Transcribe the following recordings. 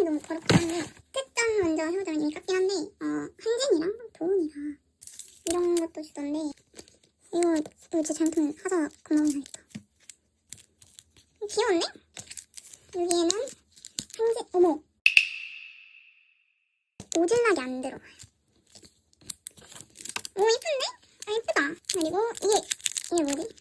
색감이 너무 더럽긴 한데 특전 먼저 해보자면 이미 깎긴 한데 어 한진이랑 도훈이랑 이런 것도 주던데 이거 진짜 잘못하면 하자 많이 하겠다 귀여운데? 여기에는 한진 어머 오질나게 안 들어가요 오 이쁜데? 아 이쁘다 그리고 이게 이게 뭐지?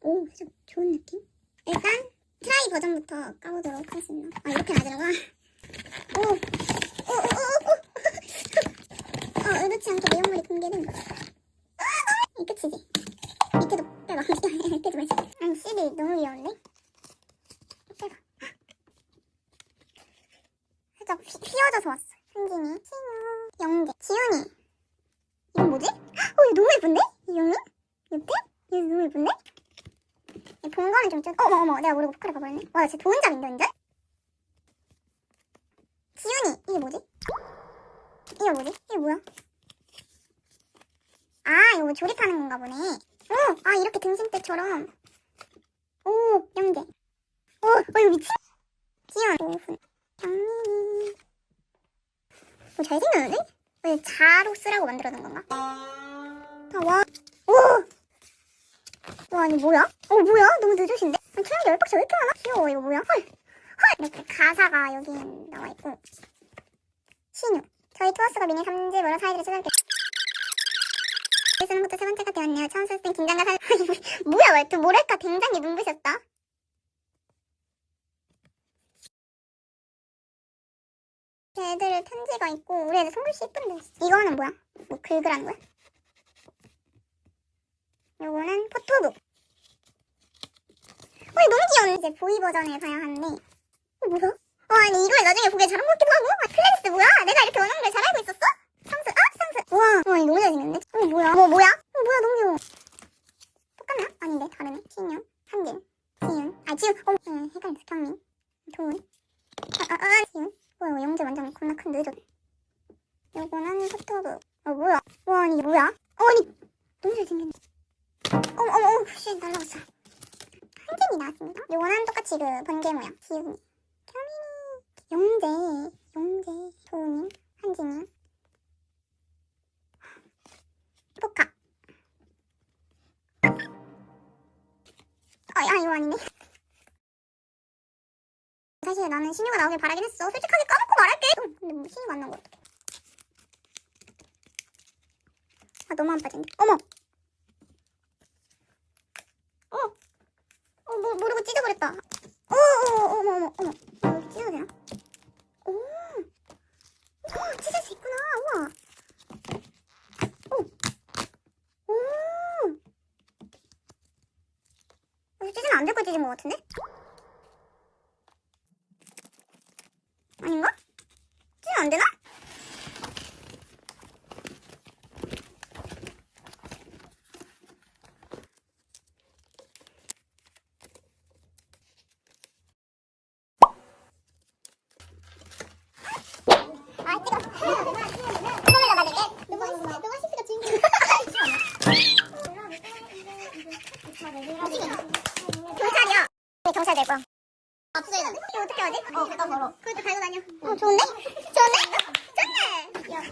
오 진짜 좋은 느낌? 일단 버전부터 까보도록 하겠습니다 아 이렇게! 오! 오! 오! 오! 어 의도치 않게 내용물이 공개된 거 이 끝이지 밑에도 빼봐 밑에도 빼지 아니 CD 너무 귀여운데? 빼봐 살짝 휘, 휘어져서 왔어 한진이 신유 영재 지훈이 이건 뭐지? 어 이거 너무 예쁜데? 이 영이? 옆에? 이거 너무 예쁜데? 이 본거는 좀 좀, 어머, 어머, 내가 모르고 포카를 가버렸네. 와, 나 진짜 도훈잡인데, 완전? 지훈이, 이게 뭐지? 이게 뭐지? 이게 뭐야? 아, 이거 뭐 조립하는 건가 보네. 오, 아, 이렇게 등심대처럼. 오, 영재. 오, 어, 이거 미친? 지훈. 오훈. 장민이. 뭐 잘생겼는데? 왜 자로 쓰라고 만들어둔 건가? 아, 와. 오! 와, 아니 뭐야? 어, 뭐야? 너무 늦으신데? 아니, 트라이 열박시 왜 이렇게 많아? 귀여워, 이거 뭐야? 헐! 헐! 이렇게 가사가 여기 나와 있고. 신유. 저희 투어스가 미니 3집으로 사이드를 찾아볼게. 쓰는 것도 세 번째가 되었네요. 처음 썼을 땐 긴장과 살, 뭐- 뭐야, 왜, 또 뭐랄까, 굉장히 눈부셨다. 애들 편지가 있고, 우리 애들 손글씨 이쁜데. 이거는 뭐야? 뭐 긁으라는 거야? 요거는 포토북. 어, 너무 귀여운데? 이제 보이 버전을 봐야 하는데. 어, 뭐야? 어, 아니, 이걸 나중에 보기에 잘한 것 같기도 하고. 아, 플레이리스트 뭐야? 내가 이렇게 원하는 걸 잘 알고 있었어? 상수, 아, 상수. 우와, 와, 이거 너무 잘생겼네. 어, 뭐야? 뭐, 뭐야? 어, 뭐야, 너무 귀여워. 똑같나? 아닌데, 다르네. 신윤, 한진, 지윤. 아, 지윤. 어, 응, 헷갈렸어. 경민, 도훈. 아, 아, 아, 지윤. 뭐야, 영재 완전 겁나 큰 늦어. 요거는 포토북. 어, 뭐야? 와, 아니, 이게 뭐야? 어, 아니, 너무 잘생겼네. 어머 어머 어머 씨 날라갔어 한진이 나왔습니다. 요거는 똑같이 그 번개 모양. 기훈이 경민이. 용재. 용재. 도훈이 한진이 포카. 아, 아 이거 아니네 사실 나는 신유가 나오길 바라긴 했어. 솔직하게 까먹고 말할게. 어, 근데 뭐 신유가 안 나온 거 어떡해. 아 너무 안 빠진다 어머 어, 뭐, 모르고 찢어버렸다. 어, 어, 어머, 어머, 어머. 어, 찢어도 되나? 오. 오, 찢을 수 있구나. 우와. 오. 오. 이거 찢으면 안 될 거 찢은 것 같은데? 아닌가? 찢으면 안 되나? 아, 찍어. 카메라 받을게. 너가, 너가 시스가 주인공. 경찰이야. 네, 경찰 될 거야. 압수해야 돼. 이거 하지? 어, 일단 걸어. 그것도 달고 다녀. 어, 좋은데? 좋은데? 좋네. 야.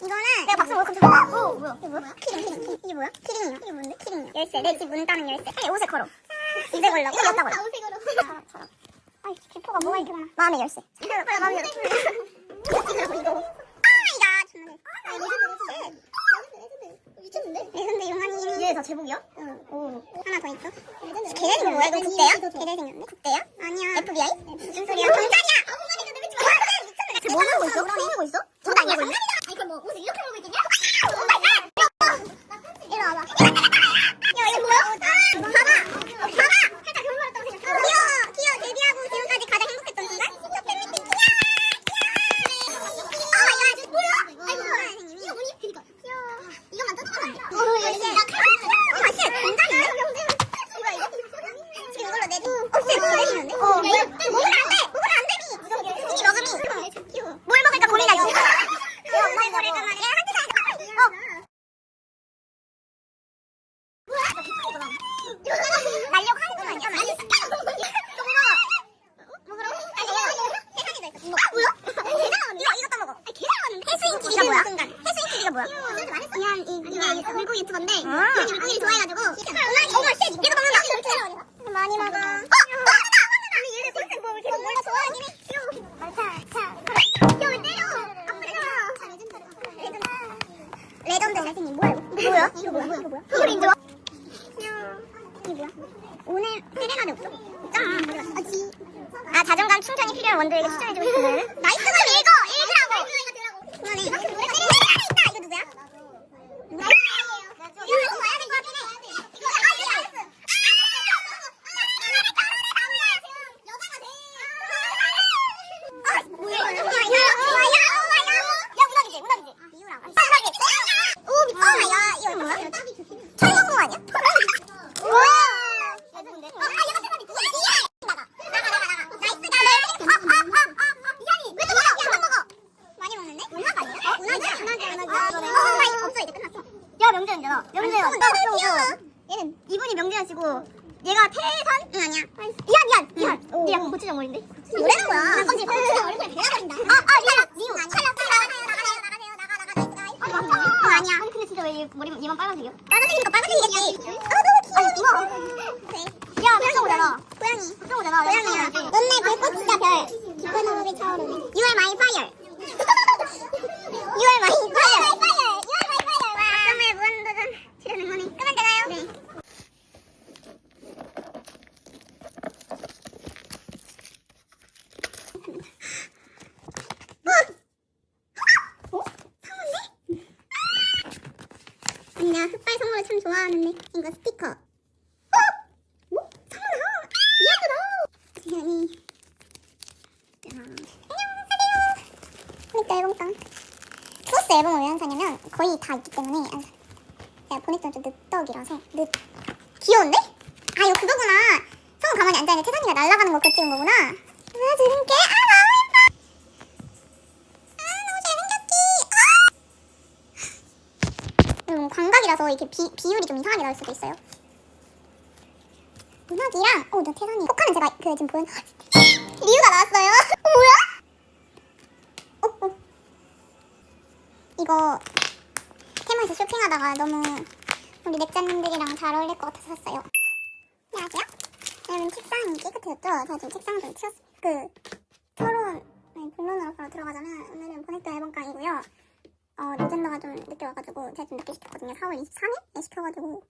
이거는 내가 박수 먹고 깜짝 놀랐어. 어, 뭐야? 이게 뭐야? 키링, 키링, 키링. 이게 뭐야? 키링이요. 이게 뭔데? 키링이요. 열쇠. 내 집 문 따는 열쇠. 아니, 옷에 걸어. 입에 걸라고? 여기다 걸어. 옷색으로. 아이, 기포가 뭐가 이렇게 많아? 마음의 열쇠. 마음의 열쇠. 이거, 이거. 아, 이다. 존나 아, 레전드, 레전드. 미쳤는데? 레전드 용환이. 얘 다 제목이야? 응. 오. 하나 더 있어. 걔네는 뭐야? 이거 국대야? 걔네 생겼네? 국대야? 아니야. FBI? 무슨 소리야? 경찰이야! 쟤 뭐 하고 있어? 뭐 하고 있어? 정답 하고 있네? 아니, 그럼 뭐, 옷을 이렇게 하고 있겠냐? 오 마이 갓! 이리 와봐. 야, 이거 뭐야? 아, 봐봐! 어, 봐봐! 살짝 경험했다고 생각해. 귀여워! 귀여워! 데뷔하고 지금까지 가장 행복했던 순간? 저 팬미팅 귀여워! 어, 야, 저 뭐야? 아이고, 선생님이. 이거 뭐니? 그니까. 귀여워. 이거만 뜯으면 안 돼. 어, 열쇠. 어, 씨, 공장이야? 이거, 이거? 지금 이걸로 내 돈. 어, 씨, 이거 내시는데? 어, 뭐야? 먹으면 안 돼! 먹으면 안 돼! 이 먹음이. 뭘 먹을까 고민하지. 이거 엄마 이거를 좀 하네. 해수인 TV가 뭐야? 해수인 TV가 뭐야? 그냥 이 이게 물고 유튜버인데 그냥 물고기를 좋아해가지고 어머 씨 얘도 먹는다 많이 먹어 어! 먹는다! 아니 얘네 꼴등 뭐 계속 몰라 좋아하긴 해 싫어 자자 야 때려 레전드 레전드 뭐야 이거 뭐야? 이거 뭐야? 이거 뭐야? 소린 좋아 이게 뭐야? 오늘 세레나데 없어? 없잖아 아, 지. 아 자존감 충전이 필요한 원들에게 추천해주고 싶은 나이스가 읽어! 읽으라고! 그만해 세레나데 있다! 이거 누구야? 누구야? 이거 봐야 될것 같긴 해 이거 알겠어 여자가 돼 아, 뭐야 이거 야, 야, 야, 야, 야, 문학이지, 문학이지. 이유랑. 문학이지. 오, 미쳤나? 야, 이거 뭐야? 철경무 아니야? 우와! 레전드. 아, 얘가 세상에 누구야? 나가. 나가, 나가, 나가. 나이스, 가. 아, 아, 아, 아, 이한이. 왜 또 먹어? 한번 먹어. 많이 먹는데? 문학 아니야? 문학이야, 문학이야, 문학이야. 어, 나 이거 없어, 이제 끝났어. 야, 명재현이잖아. 명재현. 얘는 이분이 명재현씨고. 얘가 태산? 응 아니야. 이한 이한 이한. 얘 약간 고추장 머리인데? 뭐라는 거야? 깜지 고추장 얼굴에 베어버린다. 아, 아, 리아, 리우. 촬영 나가세요, 나가세요, 나가세요, 나가, 나가, 나가. 어, 아니야. 아니 근데 진짜 왜얘 머리 얘만 빨간색이야? 빨간색이니까 빨간색이겠지. 아 너무 귀여워. 아니 이거. 야, 불성우잖아. 고양이. 불성우잖아. 고양이야. 넌내 불꽃 진짜 별. 깊은 호흡이 차오르네. You are my fire. You are my fire. You are my fire. You are my fire. 와. 정말 무한도전 치르는 거네. 끄면 되나요? 네. 어? 상어인데? 아니, 내가 흑발 상어를 참 좋아하는데. 이거 스티커. 어? 뭐? 상어다! 이하구다! 지현이. 자, 안녕하세요. 보니까 앨범깡. 크로스 앨범을 왜 안 사냐면 거의 다 있기 때문에. 내가 보냈던 좀 늦덕이라서 늦. 귀여운데? 아 이거 그거구나. 성우 가만히 앉아있는데 태산이가 날아가는 거 그거 찍은 거구나. 아 재밌게. 광각이라서 이렇게 비, 비율이 좀 이상하게 나올 수도 있어요. 문학이랑 어나 태산이 포카는 제가 그 지금 보는 리우가 나왔어요. 어, 뭐야? 어, 어. 이거 테마에서 쇼핑하다가 너무 우리 넷자님들이랑 잘 어울릴 것 같아서 샀어요. 안녕하세요. 여러분 책상이 깨끗해졌죠? 제가 지금 책상을 좀 치웠어요. 그 아니 본론으로 바로 들어가자면 오늘은 보넥터 앨범깡이고요. 어, 노젠더가 좀 늦게 와가지고 제가 좀 늦게 시켰거든요. 4월 23일에 시켜가지고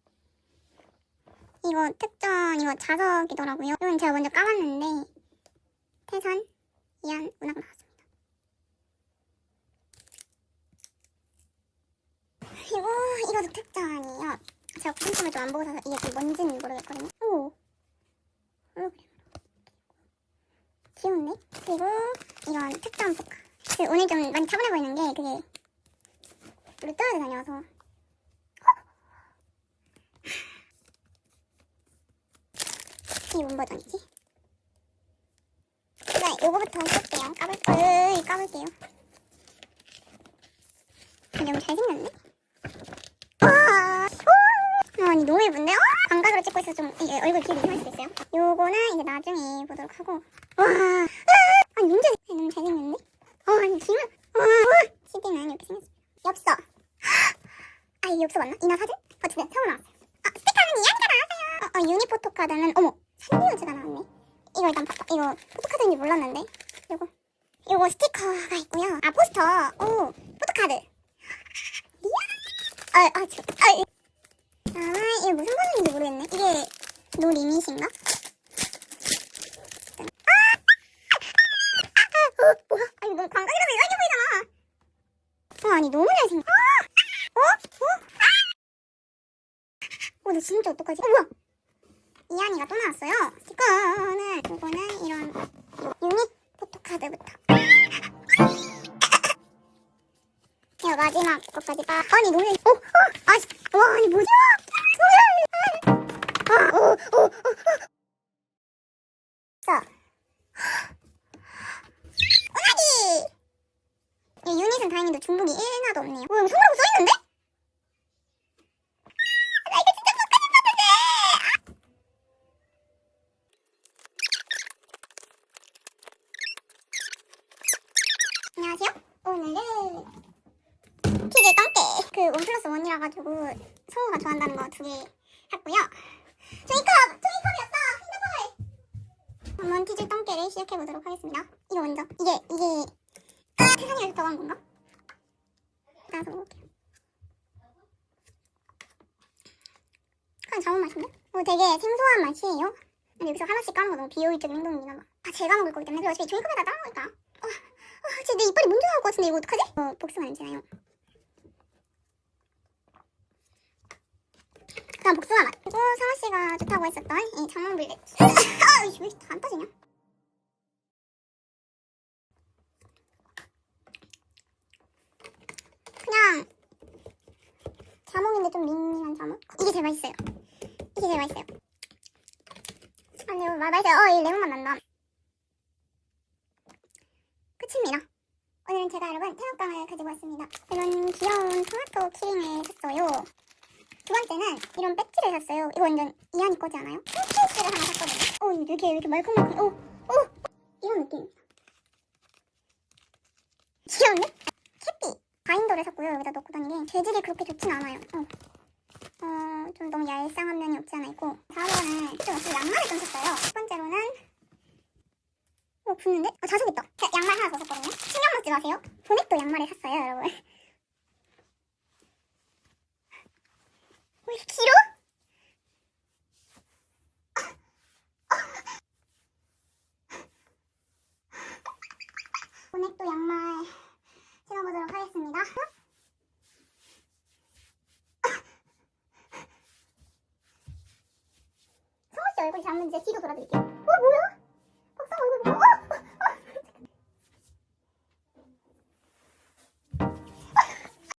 이거 특전 이거 자석이더라고요. 이건 제가 먼저 까봤는데 태산, 이한, 문학 나왔습니다. 그리고 이것도 특전이에요. 제가 꼼꼼히 좀안 보고 사서 이게 좀 뭔지는 모르겠거든요. 오, 홀로그램으로 귀엽네. 그리고 이건 특전 포카. 그 오늘 좀 많이 차분해 보이는 게 그게 롯데월드 다녀와서 이게 뭔 버전이지? 네, 요거부터 쓸게요. 까볼, 어이, 까볼게요. 너무 잘생겼네? 와, 오! 아니, 너무 예쁜데? 어? 광각으로 찍고 있어서 좀 이게 얼굴 기억이 이상할 수도 있어요. 요거는 이제 나중에 보도록 하고. 와, 으아! 아니, 문제 너무 잘생겼는데? 어, 아니, 기분. 와, 와. CD는 이렇게 생겼어. 엽서. 아, 이게 엽서 맞나? 이나 사진? 어쨌든, 처음 나왔어요. 아, 스티커는 이야기가 나왔어요. 어, 어, 유니 포토카드는, 어머, 산리오즈가 나왔네. 이거 일단 봐봐. 이거 포토카드인지 몰랐는데. 요거. 요거 스티커가 있고요. 아, 포스터. 오, 포토카드. 이야. 아, 아, 저, 아, 이- 아, 이게 무슨 버전인지 모르겠네. 이게 노 리밋인가? 아, 아, 아, 어, 뭐야? 아니, 너무 광각이라서 이상해 보이잖아. 어, 아니, 너무 잘생겼 어? 어? 어? 어, 나 진짜 어떡하지? 어, 뭐야? 이한이가 또 나왔어요. 스티커는 이거는 이런 유닛 포토카드부터. 제가 마지막 것까지 봐. 아니 노래. 어, 어, 아, 씨, 와, 아니 뭐지? 아, 오, 오, 오, 오. 자, 은하기. 이 유닛은 다행히도 중복이 1나도 없네요. 어, 여기 손으로 써 있는데? 나 이거 진짜 poka지 봤는데. 안녕하세요. 오늘은 몬티즈 똥개. 그 원 원이라 가지고 성우가 좋아한다는 거 두 개 샀고요. 종이컵! 종이컵이었어! 핸드폰! 몬티즈 똥개를 시작해보도록 하겠습니다. 이거 먼저. 이게, 이게, 아, 세상에 좋다고 한 건가? 나서 먹을게요. 그냥 잘못 맛인데? 어, 되게 생소한 맛이에요. 근데 여기서 하나씩 까는 거 너무 비효율적인 행동이나 봐. 아, 제가 먹을 거기 때문에. 그리고 어차피 종이컵에다 따는 거니까. 어, 어, 진짜 내 이빨이 먼저 나올 것 같은데 이거 어떡하지? 어, 복숭아 냄새 나요. 그냥 복숭아 맛. 그리고 상아 씨가 좋다고 했었던 이 장몽블랙. 아, 이게 왜 다안 빠지냐? 그냥 자몽인데 좀 밍밍한 자몽? 이게 제일 맛있어요. 이게 제일 맛있어요. 아, 근데 맛- 맛있어요. 어, 이 레몬맛 난다. 끝입니다. 오늘은 제가 여러분 태국빵을 가지고 왔습니다. 이런 귀여운 토마토 키링을 샀어요. 두 번째는 이런 배지를 샀어요. 이거 완전 이한이 거지 않아요? 케이스를 하나 샀거든요. 오, 이거 이렇게 이렇게 말캉말캉. 오, 오, 이런 느낌. 귀여운데? 캣비 바인더를 샀고요. 여기다 넣고 다니게 재질이 그렇게 좋진 않아요. 어. 어, 좀 너무 얄쌍한 면이 없지 않아 있고 다음으로는 좀 어떻게 양말을 좀 샀어요. 첫 번째로는 어, 붙는데? 아, 자석 있다. 자, 양말 하나 더 샀거든요. 신경 먹지 마세요. 보넥도 양말을 샀어요, 여러분. 왜 이렇게 길어? 보넥도 양말 신어보도록 하겠습니다. 성호 씨 얼굴 잡는 진짜 뒤로 돌아드릴게요. 오!